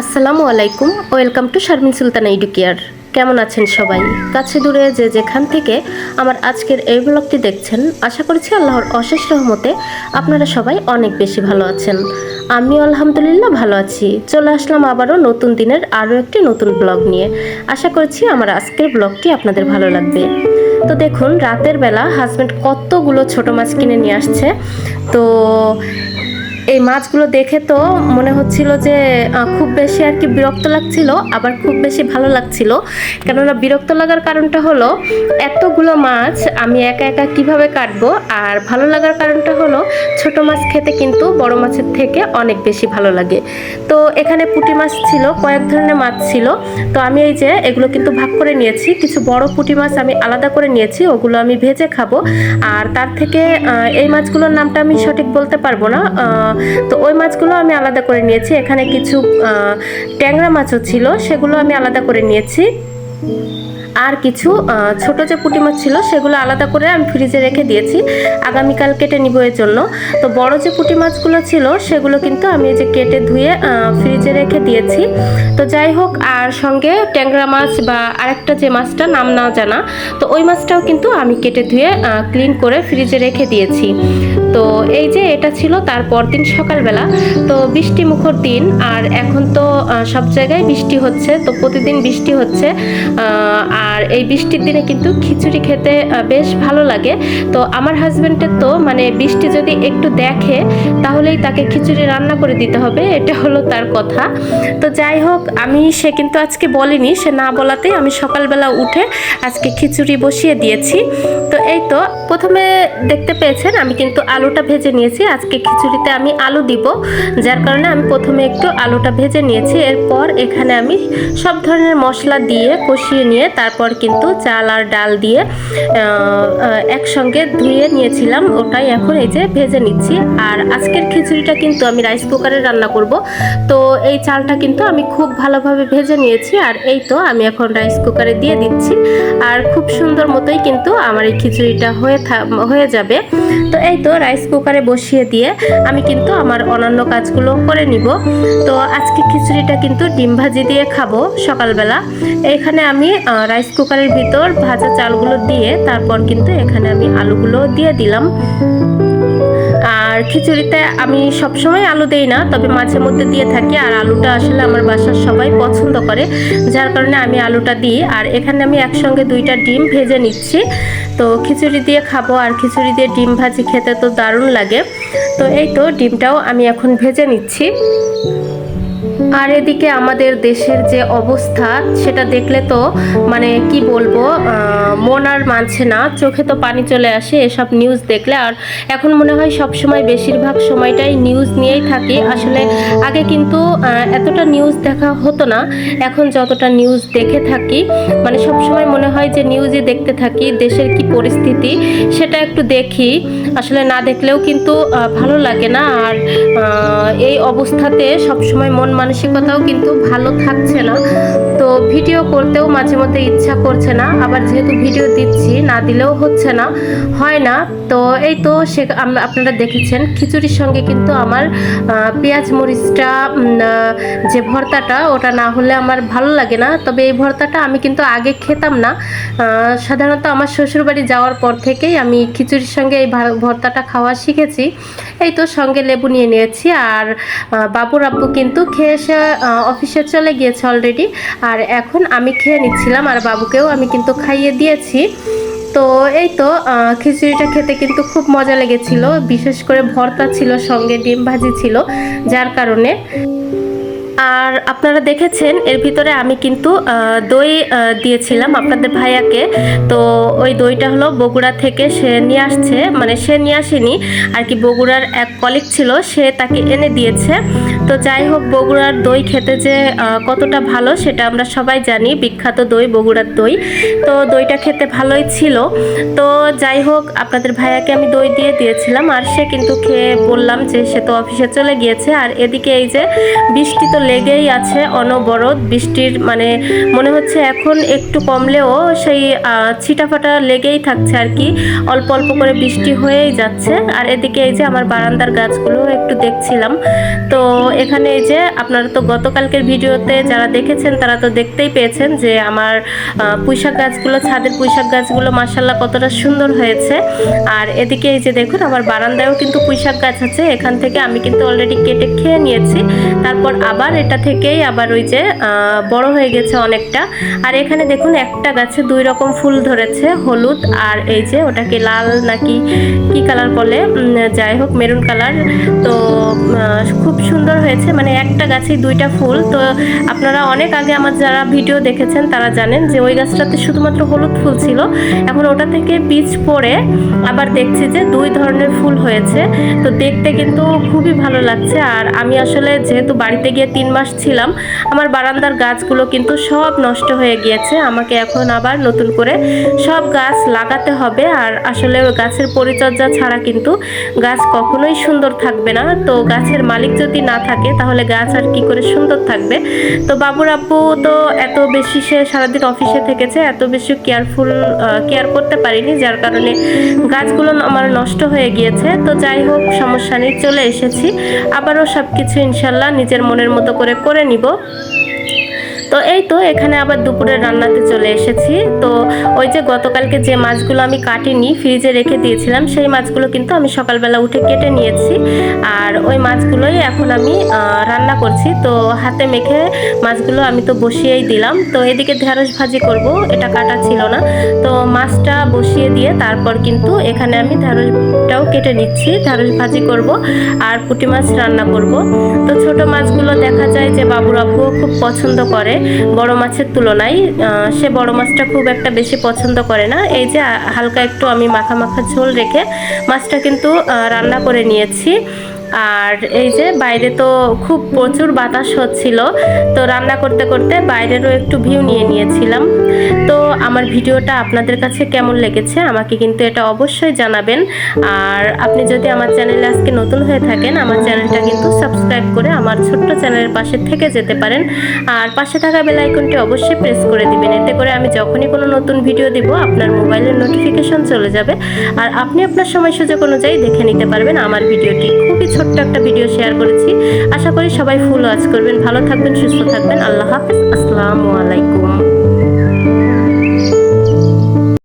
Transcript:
আসসালামু আলাইকুম, welcome to Sharmin Sultana Educare. কেমন আছেন সবাই? কাছে দূরে যে যেখান থেকে আমার আজকের এই ব্লগটি দেখছেন, আশা করছি আল্লাহর অশেষ রহমতে আপনারা সবাই অনেক বেশি ভালো আছেন। আমি আলহামদুলিল্লাহ ভালো আছি। চলে আসলাম আবারও নতুন দিনের আরও একটি নতুন ব্লগ নিয়ে। আশা করছি আমার আজকের ব্লগটি আপনাদের ভালো লাগবে। তো দেখুন, রাতের বেলা হাজব্যান্ড কতগুলো ছোট মাছ কিনে নিয়ে আসছে। তো এই মাছগুলো দেখে তো মনে হচ্ছিল যে খুব বেশি আর কি বিরক্ত লাগছিল, আবার খুব বেশি ভালো লাগছিল। কেননা বিরক্ত লাগার কারণটা হলো, এতগুলো মাছ আমি একা একা কীভাবে কাটবো? আর ভালো লাগার কারণটা হলো, ছোট মাছ খেতে কিন্তু বড় মাছের থেকে অনেক বেশি ভালো লাগে। তো এখানে পুঁটি মাছ ছিল, কয়েক ধরনের মাছ ছিল। তো আমি এই যে এগুলো কিন্তু ভাগ করে নিয়েছি, কিছু বড় পুঁটি মাছ আমি আলাদা করে নিয়েছি, ওগুলো আমি ভেজে খাব। আর তার থেকে এই মাছগুলোর নামটা আমি সঠিক বলতে পারব না। তো ওই মাছগুলো আমি আলাদা করে নিয়েছি। এখানে কিছু ট্যাংরা মাছও ছিল, সেগুলো আমি আলাদা করে নিয়েছি। আর কিছু ছোট যে পুঁটি মাছ ছিল সেগুলো আলাদা করে আমি ফ্রিজে রেখে দিয়েছি। আগামীকাল কেটে নিব এর জন্য। তো বড় যে পুঁটি মাছগুলো ছিল সেগুলো কিন্তু আমি এই যে কেটে ধুয়ে ফ্রিজে রেখে দিয়েছি। তো যাই হোক, আর সঙ্গে ট্যাংরা মাছ বা আরেকটা যে মাছটা, নাম না জানা, তো ওই মাছটাও কিন্তু আমি কেটে ধুয়ে ক্লিন করে ফ্রিজে রেখে দিয়েছি। তো এই যে এটা ছিল তার পরদিন সকালবেলা। তো বৃষ্টি মুখর দিন, আর এখন তো সব জায়গায় বৃষ্টি হচ্ছে। তো প্রতিদিন বৃষ্টি হচ্ছে। আর এই বৃষ্টির দিনে কিন্তু খিচুড়ি খেতে বেশ ভালো লাগে। তো আমার হাজব্যান্ডের তো মানে বৃষ্টি যদি একটু দেখে, তাহলেই তাকে খিচুড়ি রান্না করে দিতে হবে, এটা হলো তার কথা। তো যাই হোক, আমি, সে কিন্তু আজকে বলেনি, সে না বলাতেই আমি সকালবেলা উঠে আজকে খিচুড়ি বসিয়ে দিয়েছি। তো এই তো, প্রথমে দেখতে পেয়েছেন, আমি কিন্তু আলুটা ভেজে নিয়েছি, আজকে খিচুড়িতে আমি আলু দিব, যার কারণে আমি প্রথমে একটু আলুটা ভেজে নিয়েছি, এরপর এখানে আমি সব ধরনের মশলা দিয়ে কষিয়ে নিয়ে তারপর কিন্তু চাল আর ডাল দিয়ে একসঙ্গে ধুয়ে নিয়েছিলাম। ওটাই এখন এই যে ভেজে নিচ্ছি। আর আজকের খিচুড়িটা কিন্তু আমি রাইস কুকারে রান্না করব। তো এই চালটা কিন্তু আমি খুব ভালোভাবে ভেজে নিয়েছি। আর এই তো আমি এখন রাইস কুকারে দিয়ে দিচ্ছি। আর খুব সুন্দর মতোই কিন্তু আমার এই খিচুড়িটা হয়ে হয়ে যাবে। তো এই তো রাইস কুকারে বসিয়ে দিয়ে আমি কিন্তু আমার অন্যান্য কাজগুলো করে নিব। তো আজকে খিচুড়িটা কিন্তু ডিম ভাজি দিয়ে খাব সকালবেলা। এখানে আমি আহ, রাইস কুকারের ভিতর ভাজা চালগুলো দিয়ে তারপর কিন্তু এখানে আমি আলুগুলো দিয়ে দিলাম। আর খিচুড়িতে আমি সবসময় আলু দেই না, তবে মাঝে মধ্যে দিয়ে থাকি। আর আলুটা আসলে আমার বাসার সবাই পছন্দ করে, যার কারণে আমি আলুটা দিই। আর এখানে আমি একসঙ্গে দুইটা ডিম ভেজে নিচ্ছি। তো খিচুড়ি দিয়ে খাব, আর খিচুড়ি দিয়ে ডিম ভাজি খেতে তো দারুণ লাগে। তো এই তো ডিমটাও আমি এখন ভেজে নিচ্ছি। আর এদিকে আমাদের দেশের যে অবস্থা, সেটা দেখলে তো মানে কি বলব মন আর মানছে না। চোখে তো পানি চলে আসে, এসব নিউজ দেখলে। আর এখন মনে হয় সব সময় বেশিরভাগ সময়টাই নিউজ নিয়েই থাকি। আসলে আগে কিন্তু এতটা নিউজ দেখা হতো না। এখন যতটা নিউজ দেখে থাকি মানে সব সময় হয় যে নিউজে দেখতে থাকি, দেশের কি পরিস্থিতি সেটা একটু দেখি। আসলে না দেখলেও কিন্তু ভালো লাগে না। আর এই অবস্থাতে সবসময় মন মানসিকতাও কিন্তু ভালো থাকছে না। তো ভিডিও করতেও মাঝে মধ্যে ইচ্ছা করছে না। আবার যেহেতু ভিডিও দিচ্ছি, না দিলেও হচ্ছে না, হয় না। তো এই তো সে আপনারা দেখেছেন, খিচুড়ির সঙ্গে কিন্তু আমার পেঁয়াজ মরিচটা যে ভর্তাটা, ওটা না হলে আমার ভালো লাগে না। তবে এই ভর্তাটা আমি কিন্তু আগে খেতাম না। সাধারণত আমার শ্বশুরবাড়ি যাওয়ার পর থেকেই আমি খিচুড়ির সঙ্গে এই ভর্তাটা খাওয়া শিখেছি। এই তো সঙ্গে লেবু নিয়ে নিয়েছি আর বাবুর আব্বু কিন্তু খেয়ে এসে অফিসে চলে গিয়েছে অলরেডি আর এখন আমি খেয়ে নিচ্ছিলাম আর বাবুকেও আমি কিন্তু খাইয়ে দিয়েছি। তো এই তো খিচুড়িটা খেতে কিন্তু খুব মজা লেগেছিল। বিশেষ করে ভর্তা ছিল, সঙ্গে ডিম ভাজি ছিল, যার কারণে। আর আপনারা দেখেছেন, এর ভিতরে আমি কিন্তু দই দিয়েছিলাম আপনাদের ভাইয়াকে। তো ওই দইটা হলো বগুড়া থেকে সে নিয়ে আসছে মানে সে নিয়ে আসেনি। আর কি বগুড়ার এক কলিগ ছিল, সে তাকে এনে দিয়েছে। তো যাই হোক, বগুড়ার দই খেতে যে কতটা ভালো, সেটা আমরা সবাই জানি। বিখ্যাত দই, বগুড়ার দই। তো দইটা খেতে ভালোই ছিল। তো যাই হোক, আপনাদের ভাইয়াকে আমি দই দিয়ে দিয়েছিলাম। আর সে কিন্তু খেয়ে বললাম যে, সে তো অফিসে চলে গিয়েছে। আর এদিকে এই যে, বৃষ্টি তো লেগেই আছে অনবরত। বৃষ্টির মানে মনে হচ্ছে এখন একটু কমলেও সেই ছিটাফাটা লেগেই থাকছে আর কি। অল্প অল্প করে বৃষ্টি হয়েই যাচ্ছে। আর এদিকে এই যে আমার বারান্দার গাছগুলো একটু দেখছিলাম। তো এখানে এই যে আপনারা তো গতকালকের ভিডিওতে যারা দেখেছেন, তারা তো দেখতেই পেয়েছেন যে আমার পুঁইশাক গাছগুলো, ছাদের পুঁইশাক গাছগুলো মাসাল্লাহ কতটা সুন্দর হয়েছে। আর এদিকে এই যে দেখুন, আমার বারান্দায়ও কিন্তু পুঁইশাক গাছ আছে। এখান থেকে আমি কিন্তু অলরেডি কেটে খেয়ে নিয়েছি। তারপর আবার এটা থেকেই আবার ওই যে বড় হয়ে গেছে অনেকটা। আর এখানে দেখুন, একটা গাছে দুই রকম ফুল ধরেছে, হলুদ আর এই যে ওটাকে লাল নাকি কি কালার বলে যাই হোক, মেরুন কালার। তো খুব সুন্দর হয়েছে মানে একটা গাছেই দুইটা ফুল। তো আপনারা অনেক আগে আমার যারা ভিডিও দেখেছেন, তারা জানেন যে ওই গাছটাতে শুধুমাত্র হলুদ ফুল ছিল। এখন ওটা থেকে বীজ পড়ে আবার দেখছি যে দুই ধরনের ফুল হয়েছে। তো দেখতে কিন্তু খুবই ভালো লাগছে। আর আমি আসলে যেহেতু বাড়িতে গিয়ে তিন মাস ছিলাম, আমার বারান্দার গাছগুলো কিন্তু সব নষ্ট হয়ে গিয়েছে। আমাকে এখন আবার নতুন করে সব গাছ লাগাতে হবে আর আসলে গাছের পরিচর্যা ছাড়া কিন্তু গাছ কখনোই সুন্দর থাকবে না। তো গাছের মালিক যদি না থাকে, তাহলে গাছ আর কি করে সুন্দর থাকবে? তো বাবুর আব্বু তো এত বেশি সে সারাদিন অফিসে থেকেছে, এত বেশি কেয়ারফুল কেয়ার করতে পারিনি, যার কারণে গাছগুলো আমার নষ্ট হয়ে গিয়েছে। তো যাই হোক, সমস্যা নেই, চলে এসেছি। আবারও সব কিছু ইনশাল্লাহ নিজের মনের মতো করে করে নিব। তো এই তো, এখানে আবার দুপুরের রান্নাতে চলে এসেছি। তো ওই যে গতকালকে যে মাছগুলো আমি কাটিনি, ফ্রিজে রেখে দিয়েছিলাম, সেই মাছগুলো কিন্তু আমি সকালবেলা উঠে কেটে নিয়েছি। আর ওই মাছগুলোই এখন আমি রান্না করছি। তো হাতে মেখে মাছগুলো আমি তো বসিয়েই দিলাম। তো এদিকে ঢেঁড়স ভাজি করব, এটা কাটা ছিল না। তো মাছটা বসিয়ে দিয়ে তারপর কিন্তু এখানে আমি ঢেঁড়সটাও কেটে নিচ্ছি, ঢেঁড়স ভাজি করব আর পুঁটি মাছ রান্না করব। তো ছোট মাছগুলো দেখা যায় যে বাবুর আব্বু খুব পছন্দ করে। বড় মাছের তুলনায় সে বড় মাছটা খুব একটা বেশি পছন্দ করে না। এই যে হালকা একটু আমি মাখা মাখা ঝোল রেখে মাছটা কিন্তু রান্না করে নিয়েছি। আর এই যে বাইরে তো খুব প্রচুর বাতাস হচ্ছিল, তো রান্না করতে করতে বাইরেরও একটু ভিউ নিয়ে নিয়েছিলাম। তো আমার ভিডিওটা আপনাদের কাছে কেমন লেগেছে আমাকে কিন্তু এটা অবশ্যই জানাবেন। আর আপনি যদি আমার চ্যানেলে আজকে নতুন হয়ে থাকেন, আমার চ্যানেলটা কিন্তু সাবস্ক্রাইব করে আমার ছোট্ট চ্যানেলের পাশে থেকে যেতে পারেন। আর পাশে থাকা বেল আইকনটি অবশ্যই প্রেস করে দিবেন, এতে করে আমি যখনই কোনো নতুন ভিডিও দিব, আপনার মোবাইলের নোটিফিকেশন চলে যাবে। আর আপনি আপনার সময় সুযোগ অনুযায়ী দেখে নিতে পারবেন আমার ভিডিওটি। খুবই ছোট্ট একটা ভিডিও শেয়ার করেছি। আশা করি সবাই ফুল ওয়াচ করবেন, ভালো থাকবেন, সুস্থ থাকবেন। আল্লাহ হাফেজ, আসসালামু আলাইকুম।